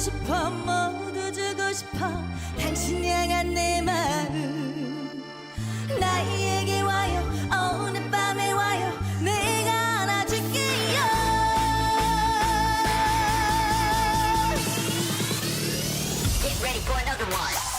싶어 모두 주고 싶어. 당신 향한 내 마음. 나에게 와요 오늘 밤에 와요. 내가 안아줄게요. Get ready for another one.